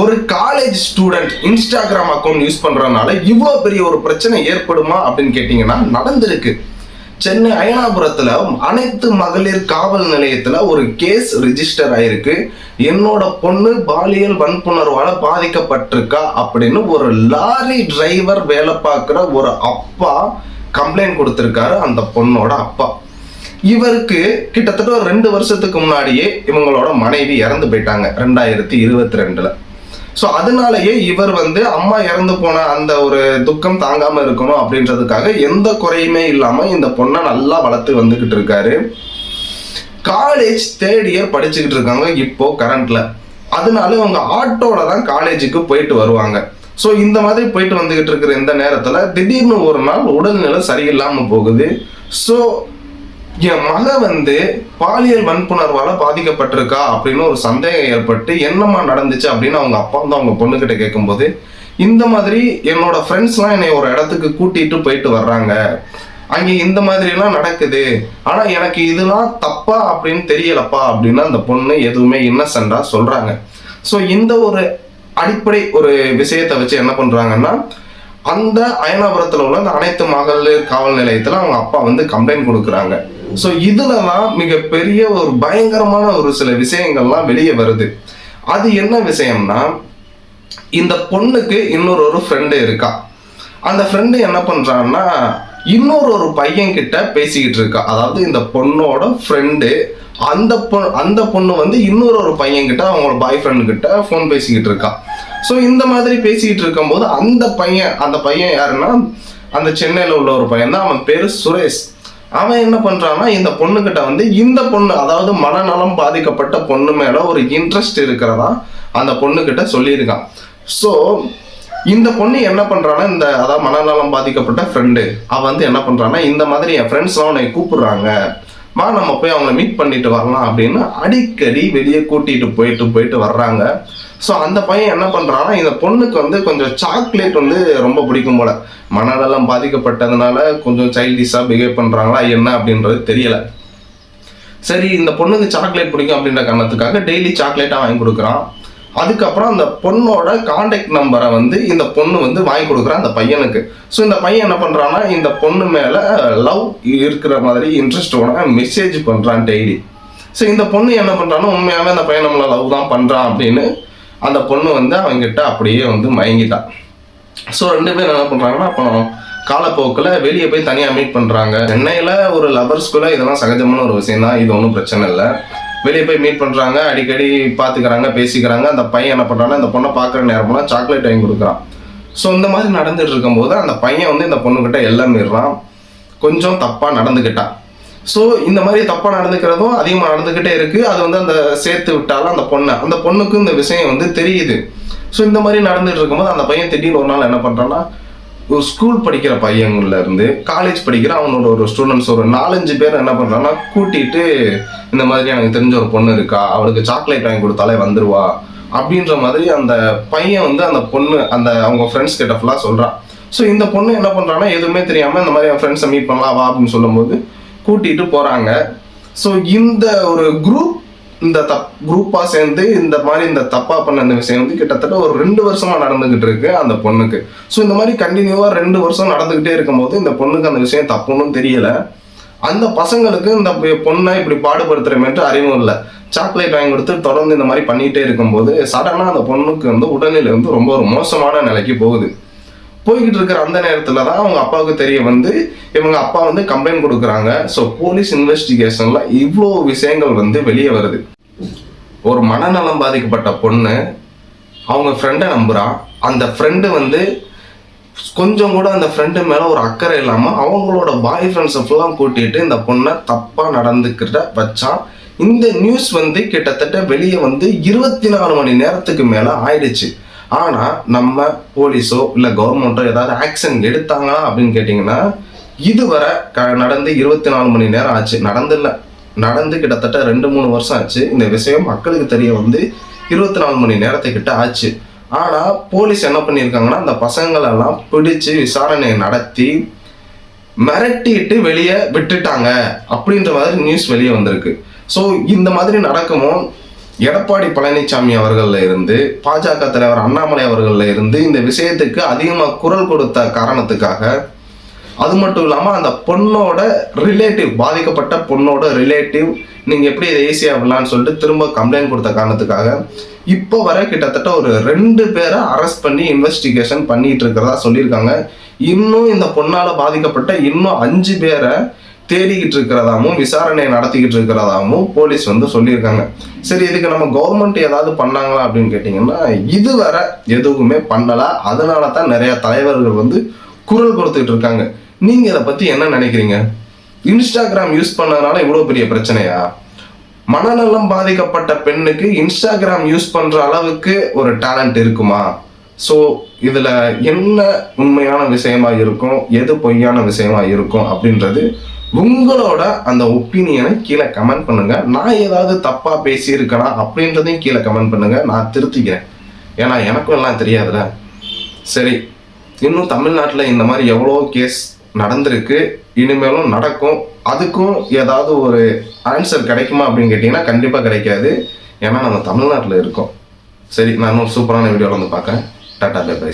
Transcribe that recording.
ஒரு college student Instagram account use பண்றதுனால இவ்வளோ பெரிய ஒரு பிரச்சனை ஏற்படுமா அப்படின்னு கேட்டிங்கன்னா நடந்திருக்கு. சென்னை அயனாபுரத்துல அனைத்து மகளிர் காவல் நிலையத்துல ஒரு கேஸ் ரிஜிஸ்டர் ஆயிருக்கு. என்னோட பொண்ணு பாலியல் வன்புணர்வால பாதிக்கப்பட்டிருக்கா அப்படின்னு ஒரு லாரி டிரைவர் வேலை பார்க்குற ஒரு அப்பா கம்ப்ளைண்ட் கொடுத்திருக்காரு அந்த பொண்ணோட அப்பா. இவருக்கு கிட்டத்தட்ட ஒரு ரெண்டு வருஷத்துக்கு முன்னாடியே இவங்களோட மனைவி இறந்து போயிட்டாங்க ரெண்டாயிரத்தி இருபத்தி ரெண்டுல. ஸோ அதனாலயே இவர் வந்து அம்மா இறந்து போன அந்த ஒரு துக்கம் தாங்காம இருக்கணும் அப்படின்றதுக்காக எந்த குறையுமே இல்லாம இந்த பொண்ணை நல்லா வளர்த்து வந்துகிட்டு இருக்காரு. காலேஜ் தேர்ட் இயர் படிச்சுக்கிட்டு இருக்காங்க இப்போ கரண்ட்ல அதனால இவங்க ஆட்டோல தான் காலேஜுக்கு போயிட்டு வருவாங்க. ஸோ இந்த மாதிரி போயிட்டு வந்துகிட்டு இருக்கிற இந்த நேரத்தில் திடீர்னு ஒரு நாள் உடல்நிலை சரியில்லாமல் போகுது. ஸோ என் மக வந்து பாலியல் வன்புணர்வால பாதிக்கப்பட்டிருக்கா அப்படின்னு ஒரு சந்தேகம் ஏற்பட்டு என்னம்மா நடந்துச்சு அப்படின்னு அவங்க அப்பா வந்து அவங்க பொண்ணுக்கிட்ட கேட்கும்போது இந்த மாதிரி என்னோட ஃப்ரெண்ட்ஸ்லாம் என்னை ஒரு இடத்துக்கு கூட்டிட்டு போயிட்டு வர்றாங்க. அங்கே இந்த மாதிரிலாம் நடக்குது. ஆனால் எனக்கு இதெல்லாம் தப்பா அப்படின்னு தெரியலப்பா அப்படின்னு அந்த பொண்ணு எதுவுமே இன்னசென்டா சொல்றாங்க. ஸோ இந்த ஒரு அடிப்படை ஒரு விஷயத்தை வச்சு என்ன பண்றாங்கன்னா அந்த அயனாபுரத்தில் உள்ள அந்த அனைத்து மகளிர் காவல் நிலையத்தில் அவங்க அப்பா வந்து கம்ப்ளைண்ட் கொடுக்குறாங்க. ஸோ இதுலலாம் மிகப்பெரிய ஒரு பயங்கரமான ஒரு சில விஷயங்கள்லாம் வெளியே வருது. அது என்ன விஷயம்னா இந்த பொண்ணுக்கு இன்னொரு ஒரு ஃப்ரெண்டு இருக்கா? அந்த ஃப்ரெண்டு என்ன பண்ணுறான்னா இன்னொரு ஒரு பையன் கிட்ட பேசிக்கிட்டு இருக்கா. அதாவது இந்த பொண்ணோட ஃப்ரெண்டு அந்த பொண்ணு அந்த பொண்ணு வந்து இன்னொரு ஒரு பையன் கிட்ட அவங்களோட பாய் ஃப்ரெண்டு கிட்ட ஃபோன் பேசிக்கிட்டு இருக்கா. ஸோ இந்த மாதிரி பேசிக்கிட்டு இருக்கும்போது அந்த பையன் அந்த பையன் யாருன்னா அந்த சென்னையில் உள்ள ஒரு பையன் தான். அவன் பேரு சுரேஷ். அவன் என்ன பண்ணுறான்னா இந்த பொண்ணுக்கிட்ட வந்து இந்த பொண்ணு அதாவது மனநலம் பாதிக்கப்பட்ட பொண்ணு மேலே ஒரு இன்ட்ரெஸ்ட் இருக்கிறதா அந்த பொண்ணுக்கிட்ட சொல்லியிருக்கான். ஸோ இந்த பொண்ணு என்ன பண்றான்னா இந்த அதாவது மனநலம் பாதிக்கப்பட்ட ஃப்ரெண்டு அவ வந்து என்ன பண்றான்னா இந்த மாதிரி என் ஃப்ரெண்ட்ஸ்லாம் உன்னை கூப்பிடுறாங்க. வா நம்ம போய் அவங்கள மீட் பண்ணிட்டு வரலாம் அப்படின்னு அடிக்கடி வெளியே கூட்டிட்டு போயிட்டு போயிட்டு வர்றாங்க. ஸோ அந்த பையன் என்ன பண்ணுறான்னா இந்த பொண்ணுக்கு வந்து கொஞ்சம் சாக்லேட் வந்து ரொம்ப பிடிக்கும் போல. மனதெல்லாம் பாதிக்கப்பட்டதுனால கொஞ்சம் சைல்டிஷாக பிஹேவ் பண்ணுறாங்களா என்ன அப்படின்றது தெரியலை. சரி இந்த பொண்ணுக்கு சாக்லேட் பிடிக்கும் அப்படின்ற காரணத்துக்காக டெய்லி சாக்லேட்டாக வாங்கி கொடுக்குறான். அதுக்கப்புறம் அந்த பொண்ணோட காண்டாக்ட் நம்பரை வந்து இந்த பொண்ணு வந்து வாங்கி கொடுக்குறான் அந்த பையனுக்கு. ஸோ இந்த பையன் என்ன பண்ணுறான்னா இந்த பொண்ணு மேலே லவ் இருக்கிற மாதிரி இன்ட்ரெஸ்டோட மெசேஜ் பண்ணுறான் டெய்லி ஸோ இந்த பொண்ணு என்ன பண்ணுறான்னா உண்மையாகவே அந்த பையன் நம்மளை லவ் தான் பண்ணுறான் அப்படின்னு அந்த பொண்ணு வந்து அவங்ககிட்ட அப்படியே வந்து மயங்கிட்டான் ஸோ ரெண்டு பேரும் என்ன பண்ணுறாங்கன்னா அப்புறம் காலப்போக்கில் வெளியே போய் தனியாக மீட் பண்ணுறாங்க சென்னையில் ஒரு லவர்ஸ்குள்ளே இதெல்லாம் சகஜமான ஒரு விஷயம் தான் இது ஒன்றும் பிரச்சனை இல்லை. வெளியே போய் மீட் பண்ணுறாங்க அடிக்கடி பார்த்துக்கிறாங்க பேசிக்கிறாங்க. அந்த பையன் என்ன பண்ணுறான்னா அந்த பொண்ணை பார்க்குற நேரம்னா சாக்லேட் வாங்கி கொடுக்குறான். ஸோ இந்த மாதிரி நடந்துட்டு இருக்கும்போது அந்த பையன் வந்து இந்த பொண்ணுக்கிட்ட எல்லாம் மீறான் கொஞ்சம் தப்பாக நடந்துக்கிட்டான் ஸோ இந்த மாதிரி தப்பாக நடந்துக்கிறதும் அதிகமாக நடந்துக்கிட்டே இருக்குது அது வந்து அந்த சேர்த்து விட்டாலும் அந்த பொண்ணை அந்த பொண்ணுக்கு இந்த விஷயம் வந்து தெரியுது. ஸோ இந்த மாதிரி நடந்துட்டு இருக்கும்போது அந்த பையன் திடீர்னு ஒரு நாள் என்ன பண்ணுறான்னா ஒரு ஸ்கூல் படிக்கிற பையன்ல இருந்து காலேஜ் படிக்கிற அவனோட ஒரு ஸ்டூடெண்ட்ஸ் ஒரு நாலஞ்சு பேர் என்ன பண்ணுறான்னா கூட்டிட்டு இந்த மாதிரி எனக்கு தெரிஞ்ச ஒரு பொண்ணு இருக்கா? அவளுக்கு சாக்லேட் வாங்கி கொடுத்தாலே வந்துருவா. அப்படின்ற மாதிரி அந்த பையன் வந்து அந்த பொண்ணு அந்த அவங்க ஃப்ரெண்ட்ஸ் கிட்ட ஃபுல்லாக சொல்றான் ஸோ இந்த பொண்ணு என்ன பண்றான்னா எதுவுமே தெரியாம இந்த மாதிரி என் ஃப்ரெண்ட்ஸை மீட் பண்ணலாம் வா அப்படின்னு சொல்லும்போது கூட்டிட்டு போறாங்க. ஸோ இந்த ஒரு குரூப் இந்த தப் குரூப்பாக சேர்ந்து இந்த மாதிரி இந்த தப்பாக பண்ண அந்த விஷயம் வந்து கிட்டத்தட்ட ஒரு ரெண்டு வருஷமாக நடந்துகிட்டு இருக்கு அந்த பொண்ணுக்கு. ஸோ இந்த மாதிரி கண்டினியூவாக ரெண்டு வருஷம் நடந்துகிட்டே இருக்கும்போது இந்த பொண்ணுக்கு அந்த விஷயம் தப்புன்னு தெரியலை. அந்த பசங்களுக்கு இந்த பொண்ணை இப்படி பாடுபடுத்துறமேட்டு அறிவும் இல்லை. சாக்லேட் வாங்கி கொடுத்து தொடர்ந்து இந்த மாதிரி பண்ணிகிட்டே இருக்கும்போது சடனாக அந்த பொண்ணுக்கு வந்து உடல்நிலை வந்து ரொம்ப ஒரு மோசமான நிலைக்கு போகுது. போய்கிட்டு இருக்கிற அந்த நேரத்தில் தான் அவங்க அப்பாவுக்கு தெரிய வந்து இவங்க அப்பா வந்து கம்ப்ளைண்ட் கொடுக்குறாங்க. ஸோ போலீஸ் இன்வெஸ்டிகேஷனில் இவ்வளோ விஷயங்கள் வந்து வெளியே வருது. ஒரு மனநலம் பாதிக்கப்பட்ட பொண்ணு அவங்க ஃப்ரெண்டை நம்புகிறான் அந்த ஃப்ரெண்டு வந்து கொஞ்சம் கூட அந்த ஃப்ரெண்டு மேலே ஒரு அக்கறை இல்லாமல் அவங்களோட பாய் ஃப்ரெண்ட்ஸை ஃபுல்லாக கூட்டிகிட்டு இந்த பொண்ணை தப்பாக நடந்துக்கிட்ட வச்சான் இந்த நியூஸ் வந்து கிட்டத்தட்ட வெளியே வந்து இருபத்தி நாலு மணி நேரத்துக்கு மேலே ஆயிடுச்சு. ஆனால் நம்ம போலீஸோ இல்லை கவர்மெண்ட்டோ ஏதாவது ஆக்ஷன் எடுத்தாங்களா அப்படின்னு கேட்டிங்கன்னா இதுவரை க நடந்து இருபத்தி நாலு மணி நேரம் ஆச்சு. நடந்தில்ல. நடந்து கிட்டத்தட்ட ரெண்டு மூணு வருஷம் ஆச்சு. இந்த விஷயம் மக்களுக்கு தெரிய வந்து இருபத்தி நாலு மணி நேரத்துக்கிட்ட ஆச்சு. ஆனால் போலீஸ் என்ன பண்ணியிருக்காங்கன்னா அந்த பசங்களெல்லாம் பிடிச்சு விசாரணை நடத்தி மிரட்டிட்டு வெளியே விட்டுட்டாங்க அப்படின்ற மாதிரி நியூஸ் வெளியே வந்திருக்கு. ஸோ இந்த மாதிரி நடக்குமோ எடப்பாடி பழனிசாமி அவர்கள்ல இருந்து பாஜக தலைவர் அண்ணாமலை அவர்கள்ல இருந்து இந்த விஷயத்துக்கு அதிகமாக குரல் கொடுத்த காரணத்துக்காக அது மட்டும் இல்லாமல் அந்த பொண்ணோட ரிலேட்டிவ் பாதிக்கப்பட்ட பொண்ணோட ரிலேட்டிவ் நீங்கள் எப்படி இதை ஈஸியாக விடலான்னு சொல்லிட்டு திரும்ப கம்ப்ளைண்ட் கொடுத்த காரணத்துக்காக இப்போ வர கிட்டத்தட்ட ஒரு ரெண்டு பேரை அரெஸ்ட் பண்ணி இன்வெஸ்டிகேஷன் பண்ணிட்டு இருக்கிறதா சொல்லியிருக்காங்க. இன்னும் இந்த பொண்ணால் பாதிக்கப்பட்ட இன்னும் அஞ்சு பேரை தேடிக்கிட்டு இருக்கிறதாகவும் விசாரணை நடத்திக்கிட்டு இருக்கிறதாகவும் போலீஸ் வந்து சொல்லியிருக்காங்க. சரி இதுக்கு நம்ம கவர்மெண்ட் ஏதாவது பண்ணாங்களா அப்படின்னு கேட்டிங்கன்னா இதுவரை எதுவுமே பண்ணலை. அதனால தான் நிறைய தலைவர்கள் வந்து குரல் கொடுத்துக்கிட்டு இருக்காங்க. நீங்கள் இதை பற்றி என்ன நினைக்கிறீங்க? இன்ஸ்டாகிராம் யூஸ் பண்ணதுனால இவ்வளோ பெரிய பிரச்சனையா? மனநலம் பாதிக்கப்பட்ட பெண்ணுக்கு இன்ஸ்டாகிராம் யூஸ் பண்ணுற அளவுக்கு ஒரு டேலண்ட் இருக்குமா? ஸோ இதில் என்ன உண்மையான விஷயமா இருக்கும்? எது பொய்யான விஷயமா இருக்கும்? அப்படின்றது உங்களோட அந்த ஒப்பீனியனை கீழே கமெண்ட் பண்ணுங்க. நான் ஏதாவது தப்பா பேசியிருக்கேனா அப்படின்றதையும் கீழே கமெண்ட் பண்ணுங்க. நான் திருத்திக்கிறேன். ஏன்னா எனக்கும் எல்லாம் தெரியாதுல சரி இன்னும் தமிழ்நாட்டில் இந்த மாதிரி எவ்வளோ கேஸ் நடந்திருக்கு. இனிமேலும் நடக்கும். அதுக்கும் ஏதாவது ஒரு ஆன்சர் கிடைக்குமா அப்படின்னு கேட்டிங்கன்னா கண்டிப்பாக கிடைக்காது. ஏன்னா நம்ம தமிழ்நாட்டில் இருக்கோம். சரி நான் இன்னும் சூப்பரான வீடியோவில் வந்து பார்க்குறேன். Tata bye bye.